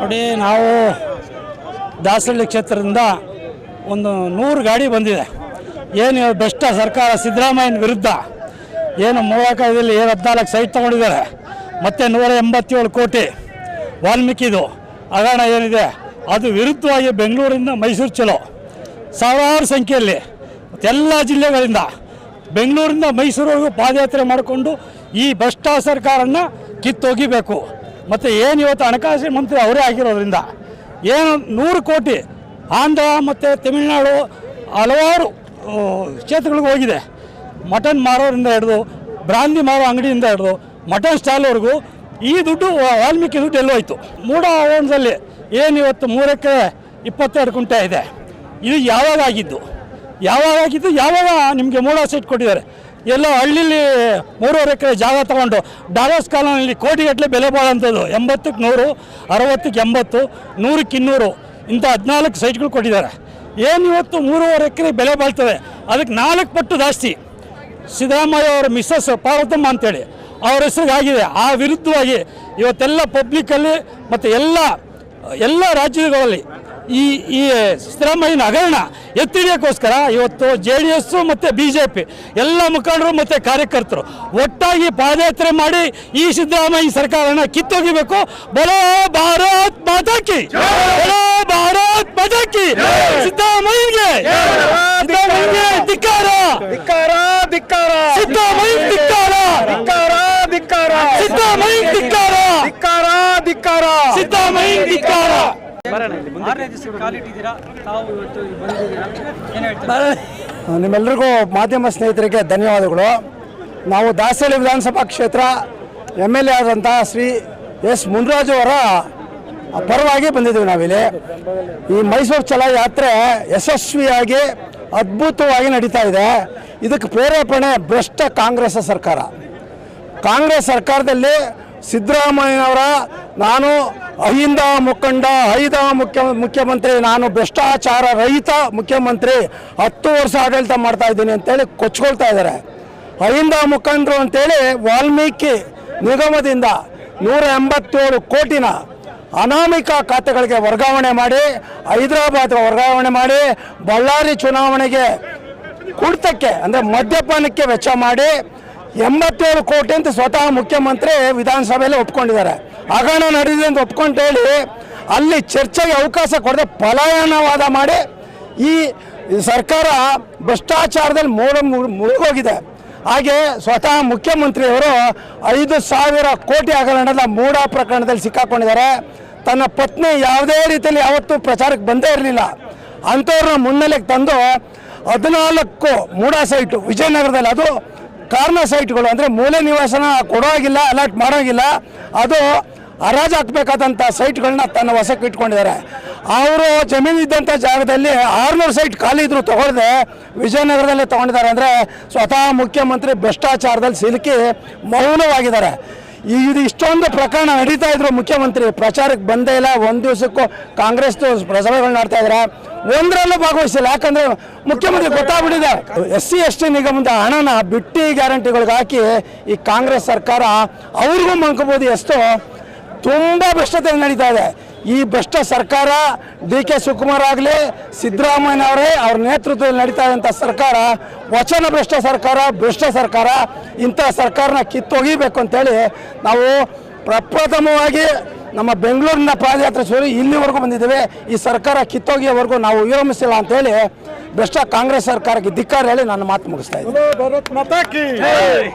ನೋಡಿ ನಾವು ದಾಸಳ್ಳಿ ಕ್ಷೇತ್ರದಿಂದ ಒಂದು ನೂರು ಗಾಡಿ ಬಂದಿದೆ. ಏನು ಬೆಸ್ಟ ಸರ್ಕಾರ ಸಿದ್ದರಾಮಯ್ಯನ ವಿರುದ್ಧ? ಏನು ಮೂವಕಾಯದಲ್ಲಿ ಏನು ಹದಿನಾಲ್ಕು ಸೈಟ್ ತೊಗೊಂಡಿದ್ದಾರೆ. ಮತ್ತು ನೂರ ಎಂಬತ್ತೇಳು ಕೋಟಿ ವಾಲ್ಮೀಕಿದು. ಹಗರಣ ಏನಿದೆ? ಅದು ವಿರುದ್ಧವಾಗಿ ಬೆಂಗಳೂರಿಂದ ಮೈಸೂರು ಚಲೋ. ಸಾವಿರಾರು ಸಂಖ್ಯೆಯಲ್ಲಿ. ಎಲ್ಲ ಜಿಲ್ಲೆಗಳಿಂದ. ಬೆಂಗಳೂರಿಂದ ಮೈಸೂರುವರೆಗೂ ಪಾದಯಾತ್ರೆ ಮಾಡಿಕೊಂಡು ಈ ಭ್ರಷ್ಟ ಸರ್ಕಾರನ ಕಿತ್ತೊಗಿಬೇಕು. ಮತ್ತು ಏನು ಇವತ್ತು ಹಣಕಾಸು ಮಂತ್ರಿ ಅವರೇ ಆಗಿರೋದ್ರಿಂದ ಏನು ನೂರು ಕೋಟಿ ಆಂಧ್ರ ಮತ್ತು ತಮಿಳುನಾಡು ಹಲವಾರು ಕ್ಷೇತ್ರಗಳಿಗೆ ಹೋಗಿದೆ. ಮಟನ್ ಮಾರೋರಿಂದ ಹಿಡಿದು ಬ್ರಾಂದಿ ಮಾರೋ ಅಂಗಡಿಯಿಂದ ಹಿಡಿದು ಮಟನ್ ಸ್ಟಾಲ್ವರೆಗೂ ಈ ದುಡ್ಡು ವಾಲ್ಮೀಕಿ ದುಡ್ಡು ಎಲ್ಲೋಯ್ತು. ಮೂಡ ಓನ್ಸಲ್ಲಿ ಏನು ಇವತ್ತು ಮೂರಕ್ಕೆ ಇಪ್ಪತ್ತೆರಡು ಕುಂಟೆ ಇದೆ. ಇದು ಯಾವಾಗ ಆಗಿದ್ದು? ಯಾವಾಗ ಆಗಿದ್ದು ಯಾವಾಗ ನಿಮಗೆ ಮೂಳ ಸೀಟ್ ಕೊಟ್ಟಿದ್ದಾರೆ? ಎಲ್ಲೋ ಹಳ್ಳಿಲಿ ಮೂರುವರೆ ಎಕರೆ ಜಾಗ ತಗೊಂಡು ಡಾಲರ್ಸ್ ಕಾಲೋನಿಯಲ್ಲಿ ಕೋಟಿಗಟ್ಟಲೆ ಬೆಲೆ ಬಾಳಂಥದ್ದು. ಎಂಬತ್ತಕ್ಕೆ ನೂರು, ಅರವತ್ತಕ್ಕೆ ಎಂಬತ್ತು, ನೂರಕ್ಕೆ ಇನ್ನೂರು ಇಂಥ ಹದಿನಾಲ್ಕು ಸೈಟ್ಗಳು ಕೊಟ್ಟಿದ್ದಾರೆ. ಏನು ಇವತ್ತು ಮೂರುವರೆ ಎಕರೆ ಬೆಲೆ ಬಾಳ್ತದೆ? ಅದಕ್ಕೆ ನಾಲ್ಕು ಪಟ್ಟು ಜಾಸ್ತಿ. ಸಿದ್ದರಾಮಯ್ಯ ಅವರ ಮಿಸ್ಸಸ್ ಪಾರ್ವತಮ್ಮ ಅಂತೇಳಿ ಅವ್ರ ಹೆಸರಿಗಾಗಿದೆ ಆ ವಿರುದ್ಧವಾಗಿ ಇವತ್ತೆಲ್ಲ ಪಬ್ಲಿಕ್ಕಲ್ಲಿ ಮತ್ತು ಎಲ್ಲ ಎಲ್ಲ ರಾಜ್ಯಗಳಲ್ಲಿ ಈ ಈ ಸಿದ್ದರಾಮಯ್ಯನ ಹಗರಣ ಎತ್ತಿಡಿಯೋಕ್ಕೋಸ್ಕರ ಇವತ್ತು ಜೆ ಡಿ ಎಸ್ಸು ಮತ್ತು ಬಿ ಜೆ ಪಿ ಎಲ್ಲ ಮುಖಂಡರು ಮತ್ತು ಕಾರ್ಯಕರ್ತರು ಒಟ್ಟಾಗಿ ಪಾದಯಾತ್ರೆ ಮಾಡಿ ಈ ಸಿದ್ದರಾಮಯ್ಯ ಸರ್ಕಾರನ ಕಿತ್ತೊಗಿಬೇಕು. ಬಲೋ ಭಾರತ್ ಮಾತಾಕಿ ಬಲೋ ಭಾರತ್ ಮಾತಾಕಿ ಸಿದ್ದರಾಮಯ್ಯಗೆ ಸಿದ್ದರಾಮಯ್ಯಗೆ ಧಿಕ್ಕಾರ! ಧಿಕ್ಕಾರ ಧಿಕ್ಕಾರ! ಸಿದ್ದರಾಮಯ್ಯ ಧಿಕ್ಕಾರ! ಧಿಕ್ಕಾರ ಧಿಕ್ಕಾರ! ಸಿದ್ದರಾಮಯ್ಯ ಧಿಕ್ಕಾರ! ಧಿಕ್ಕಾರ ಧಿಕ್ಕಾರ! ಸಿದ್ದರಾಮಯ್ಯ ಧಿಕ್ಕಾರ! ಆರನೇ ದಿವಸ ಕಾಲಿಟ್ಟಿದ್ದೀರಾ ತಾವು ಇವತ್ತು ಬಂದಿದ್ದೀರಾ? ಏನು ಹೇಳ್ತೀರಾ? ನಿಮ್ಮೆಲ್ಲರಿಗೂ ಮಾಧ್ಯಮ ಸ್ನೇಹಿತರಿಗೆ ಧನ್ಯವಾದಗಳು. ನಾವು ದಾಸಹಳ್ಳಿ ವಿಧಾನಸಭಾ ಕ್ಷೇತ್ರ ಎಂ ಎಲ್ ಎ ಆದಂತಹ ಶ್ರೀ ಎಸ್ ಮುನ್ರಾಜು ಅವರ ಪರವಾಗಿ ಬಂದಿದ್ದೀವಿ ನಾವಿಲ್ಲಿ. ಈ ಮೈಸೂರು ಚಲ ಯಾತ್ರೆ ಯಶಸ್ವಿಯಾಗಿ ಅದ್ಭುತವಾಗಿ ನಡೀತಾ ಇದೆ. ಇದಕ್ಕೆ ಪ್ರೇರೇಪಣೆ ಭ್ರಷ್ಟ ಕಾಂಗ್ರೆಸ್ ಸರ್ಕಾರ. ಕಾಂಗ್ರೆಸ್ ಸರ್ಕಾರದಲ್ಲಿ ಸಿದ್ದರಾಮಯ್ಯನವರ ನಾನು ಅಹಿಂದ ಮುಖಂಡ ಐದ ಮುಖ್ಯ, ಮುಖ್ಯಮಂತ್ರಿ, ನಾನು ಭ್ರಷ್ಟಾಚಾರ ರಹಿತ ಮುಖ್ಯಮಂತ್ರಿ ಹತ್ತು ವರ್ಷ ಆಡಳಿತ ಮಾಡ್ತಾ ಇದ್ದೀನಿ ಅಂತೇಳಿ ಕೊಚ್ಕೊಳ್ತಾ ಇದ್ದಾರೆ. ಅಹಿಂದ ಮುಖಂಡರು ಅಂತೇಳಿ ವಾಲ್ಮೀಕಿ ನಿಗಮದಿಂದ ನೂರ ಎಂಬತ್ತೇಳು ಕೋಟಿನ ಅನಾಮಿಕ ಖಾತೆಗಳಿಗೆ ವರ್ಗಾವಣೆ ಮಾಡಿ ಹೈದರಾಬಾದ್ ವರ್ಗಾವಣೆ ಮಾಡಿ, ಬಳ್ಳಾರಿ ಚುನಾವಣೆಗೆ ಕುಡಿತಕ್ಕೆ ಅಂದರೆ ಮದ್ಯಪಾನಕ್ಕೆ ವೆಚ್ಚ ಮಾಡಿ ಎಂಬತ್ತೇಳು ಕೋಟಿ ಅಂತ ಸ್ವತಃ ಮುಖ್ಯಮಂತ್ರಿ ವಿಧಾನಸಭೆಯಲ್ಲಿ ಒಪ್ಕೊಂಡಿದ್ದಾರೆ. ಹಗರಣ ನಡೆದಿದೆ ಅಂತ ಒಪ್ಕೊಂಡು ಹೇಳಿ ಅಲ್ಲಿ ಚರ್ಚೆಗೆ ಅವಕಾಶ ಕೊಡದೆ ಪಲಾಯನವಾದ ಮಾಡಿ ಈ ಸರ್ಕಾರ ಭ್ರಷ್ಟಾಚಾರದಲ್ಲಿ ಮೂಡ ಮುಳುಗೋಗಿದೆ. ಹಾಗೆ ಸ್ವತಃ ಮುಖ್ಯಮಂತ್ರಿಯವರು ಐದು ಸಾವಿರ ಕೋಟಿ ಹಗರಣದ ಮೂಡ ಪ್ರಕರಣದಲ್ಲಿ ಸಿಕ್ಕಾಕೊಂಡಿದ್ದಾರೆ. ತನ್ನ ಪತ್ನಿ ಯಾವುದೇ ರೀತಿಯಲ್ಲಿ ಯಾವತ್ತೂ ಪ್ರಚಾರಕ್ಕೆ ಬಂದೇ ಇರಲಿಲ್ಲ. ಅಂಥವ್ರನ್ನ ಮುನ್ನೆಲೆಗೆ ತಂದು ಹದಿನಾಲ್ಕು ಮೂಡ ಸೈಟು, ವಿಜಯನಗರದಲ್ಲಿ ಅದು ಕಾರ್ನ ಸೈಟ್ಗಳು ಅಂದರೆ ಮೂಲೆ ನಿವಾಸನ ಕೊಡೋಗಿಲ್ಲ ಅಲರ್ಟ್ ಮಾಡೋಗಿಲ್ಲ. ಅದು ಹರಾಜು ಹಾಕಬೇಕಾದಂಥ ಸೈಟ್ಗಳನ್ನ ತನ್ನ ವಶಕ್ಕೆ ಇಟ್ಕೊಂಡಿದ್ದಾರೆ. ಅವರು ಜಮೀನು ಇದ್ದಂಥ ಜಾಗದಲ್ಲಿ ಆರುನೂರು ಸೈಟ್ ಖಾಲಿ ಇದ್ರು ತಗೊಳ್ದೆ ವಿಜಯನಗರದಲ್ಲೇ ತೊಗೊಂಡಿದ್ದಾರೆ ಅಂದರೆ ಸ್ವತಃ ಮುಖ್ಯಮಂತ್ರಿ ಭ್ರಷ್ಟಾಚಾರದಲ್ಲಿ ಸಿಲುಕಿ ಮೌನವಾಗಿದ್ದಾರೆ. ಇದು ಇಷ್ಟೊಂದು ಪ್ರಕರಣ ನಡೀತಾ ಇದ್ರು ಮುಖ್ಯಮಂತ್ರಿ, ಪ್ರಚಾರಕ್ಕೆ ಬಂದೇ ಇಲ್ಲ. ಒಂದು ದಿವಸಕ್ಕೂ ಕಾಂಗ್ರೆಸ್ ಸಭೆಗಳು ಮಾಡ್ತಾ ಇದ್ದಾರೆ ಒಂದರಲ್ಲೂ ಭಾಗವಹಿಸಿಲ್ಲ. ಯಾಕಂದ್ರೆ ಮುಖ್ಯಮಂತ್ರಿ ಗೊತ್ತಾಗ್ಬಿಟ್ಟಿದೆ. ಎಸ್ ಸಿ, ಎಸ್ ಟಿ ನಿಗಮದ ಹಣನ ಬಿಟ್ಟಿ ಗ್ಯಾರಂಟಿಗಳಿಗೆ ಹಾಕಿ ಈ ಕಾಂಗ್ರೆಸ್ ಸರ್ಕಾರ ಅವ್ರಿಗೂ ಮಂಕಬೋದು ಎಷ್ಟು ತುಂಬ ಭ್ರಷ್ಟತೆ ನಡೀತಾ ಇದೆ. ಈ ಭ್ರಷ್ಟ ಸರ್ಕಾರ ಡಿ ಕೆ ಶಿವಕುಮಾರ್ ಆಗಲಿ ಸಿದ್ದರಾಮಯ್ಯನವರೇ ಅವ್ರ ನೇತೃತ್ವದಲ್ಲಿ ನಡೀತಾ ಇದ್ದಂಥ ಸರ್ಕಾರ ವಚನ ಭ್ರಷ್ಟ ಸರ್ಕಾರ ಭ್ರಷ್ಟ ಸರ್ಕಾರ ಇಂಥ ಸರ್ಕಾರನ ಕಿತ್ತೊಗಿಬೇಕು ಅಂತೇಳಿ ನಾವು ಪ್ರಪ್ರಥಮವಾಗಿ ನಮ್ಮ ಬೆಂಗಳೂರಿನ ಪಾದಯಾತ್ರೆ ಸೇರಿ ಇಲ್ಲಿವರೆಗೂ ಬಂದಿದ್ದೇವೆ. ಈ ಸರ್ಕಾರ ಕಿತ್ತೋಗಿಯವರೆಗೂ ನಾವು ವಿರಮಿಸಿಲ್ಲ ಅಂತೇಳಿ ಭ್ರಷ್ಟ ಕಾಂಗ್ರೆಸ್ ಸರ್ಕಾರಕ್ಕೆ ಧಿಕ್ಕಾರ ಹೇಳಿ ನಾನು ಮಾತು ಮುಗಿಸ್ತಾ ಇದ್ದೀನಿ.